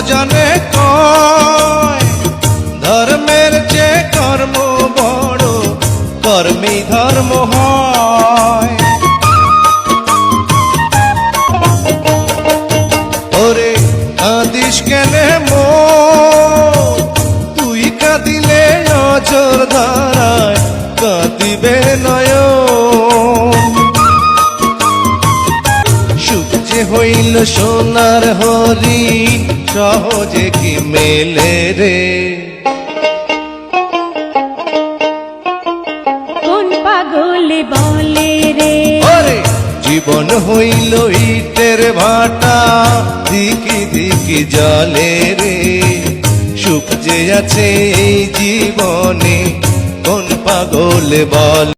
জানে ধর্মের যে কর্ম বড় কর্মী ধর্ম হয়। ওরে কাঁদিস কেনে মো? তুই কাঁদিলে নজর ধারায় কাঁদিবে নয় সুখ যে হইল সোনার হরি সহজে কি মেলে রে? কোন পাগলে বলে রে? ওরে জীবন হইল ইটের ভাটা দিকি দিকি জলে রে। সুখ যে আছে এই জীবনে কোন পাগল বল